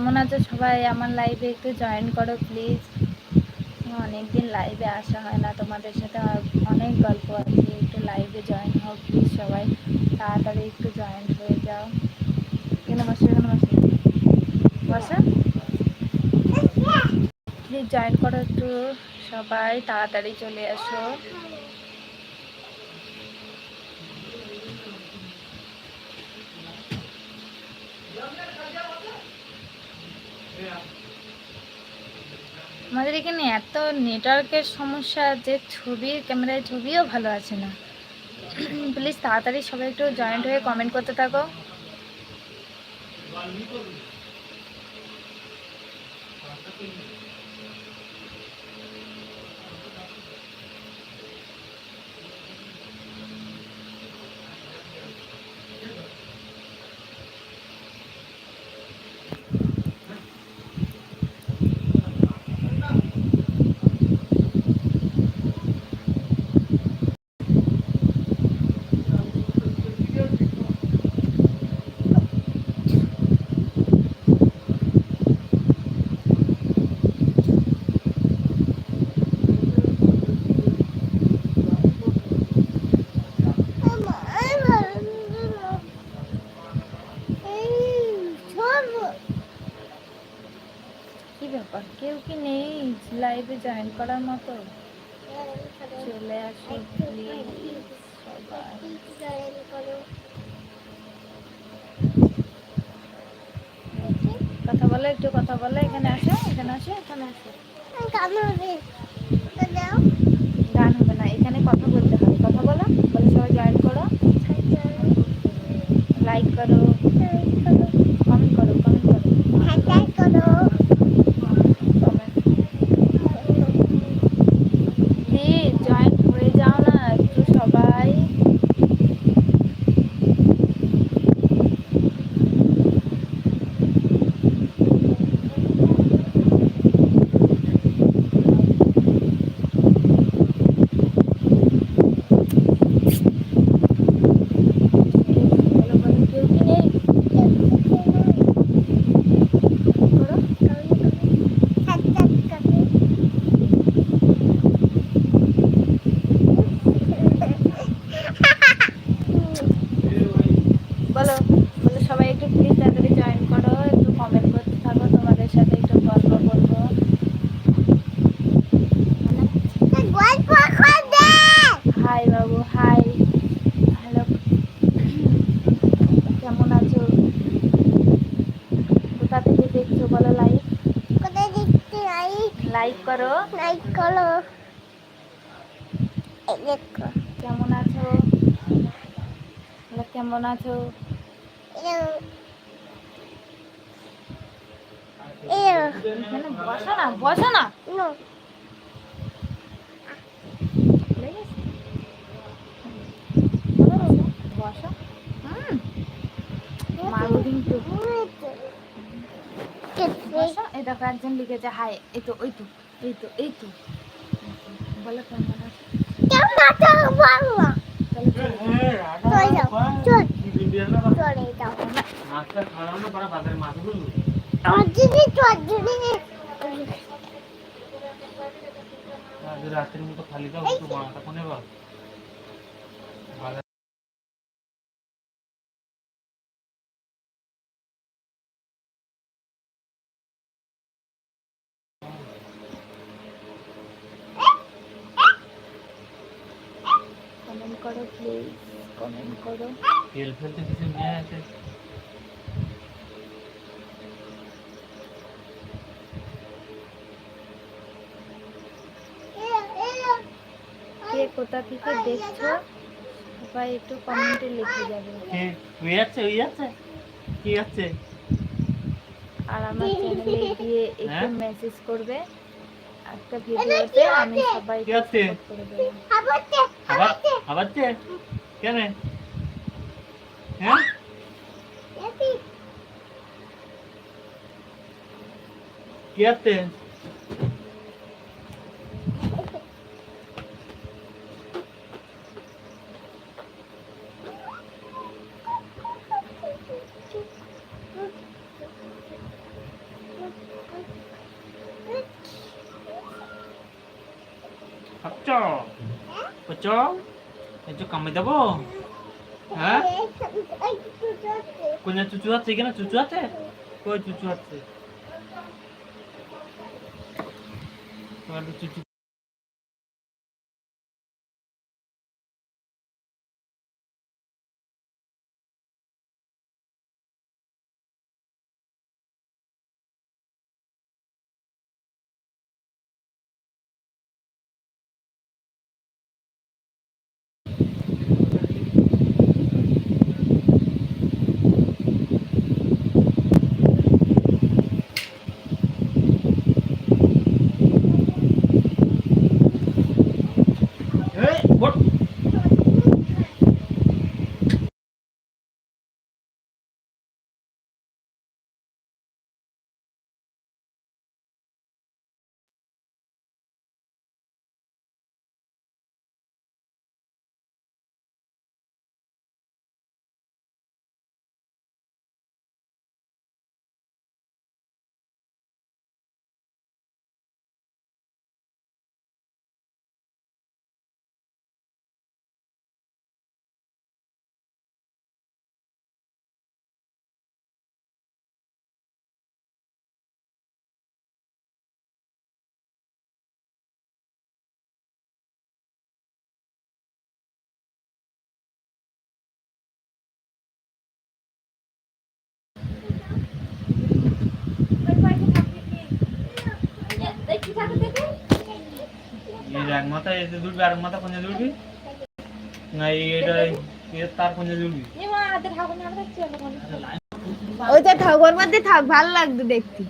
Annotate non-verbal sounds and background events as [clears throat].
কেমন আছো সবাই? আমার লাইভে একটু জয়েন করো প্লিজ অনেকদিন লাইভে আসা হয় না, তোমাদের সাথে অনেক গল্প আছে। একটু লাইভে জয়েন হও প্লিজ সবাই। তাড়াতাড়ি একটু জয়েন হয়ে যাও। এখানে বসো এখানে বসে বসো। প্লিজ জয়েন করো একটু। সবাই, তাড়াতাড়ি চলে আসো। আমাদের এখানে এত নেটওয়ার্কের সমস্যা, যে ছবি, ক্যামেরায় ছবিও ভালো আছে না। [clears throat] প্লিজ তাড়াতাড়ি সবাই একটু জয়েন্ট হয়ে কমেন্ট করতে থাকো। কি ব্যাপার? কেউ কি নেই লাইভে জয়েন করার মতো? চলে আসো কথা বলে একটু কথা বলে এখানে আসো এখানে আসো এখানে আসো। গান হবে না এখানে কথা বলতে হবে। কথা বলো বলে সবাই জয়েন করো। লাইক করো কমেন্ট করো কমেন্ট করো প্লিজ জয়েন হয়ে যাও না একটু সবাই বলো বলো কেউ কি নেই করো বলো বলো সবাই একটু প্লিজ তাড়াতাড়ি জয়েন করো একটু কমেন্ট করতে থাকো তোমাদের সাথে একটু গল্প বলব হাই বাবু হাই হ্যালো কেমন আছো কোথা থেকে দেখছ বলো লাইক লাইক করো কেমন আছো? কেমন আছো? এখানে বসো না বসো না। ভুলে গেছি? বসো। হুম। মারবো কিন্তু বসো এই দেখো একজন লিখেছে হাই এই তো ওই তো। এই তো তো বলো কেমন আছো? রাতের মতো খালি দাও তো মাথা কোনে বা করো প্লিজ কমেন্ট করো। তেল ফেলতে কিছু নিয়ে আছে কে কোথা থেকে দেখছ? সবাই একটু কমেন্টে লিখে যাবে। কে? আছে ওই আছে। কি আছে? আর আমার চ্যানেলে গিয়ে একটু হ্যাঁ? মেসেজ করবে। একটা ভিডিওতে আমি সবাই যে কেন? হ্যাঁ? কি? আছে করছ এই যে কামে দেবো হ্যাঁ কোন চুচু আছে এখানে চুচু আছে কই চুচু আছে চুচু এই বট এই এক মাথা এতে দুলবি আর এক মাথা কোনে দুলবি না এটা এর তার কোনে দুলবি ওইটা ঠাকুর মধ্যে থাক ভালো লাগতো দেখতে।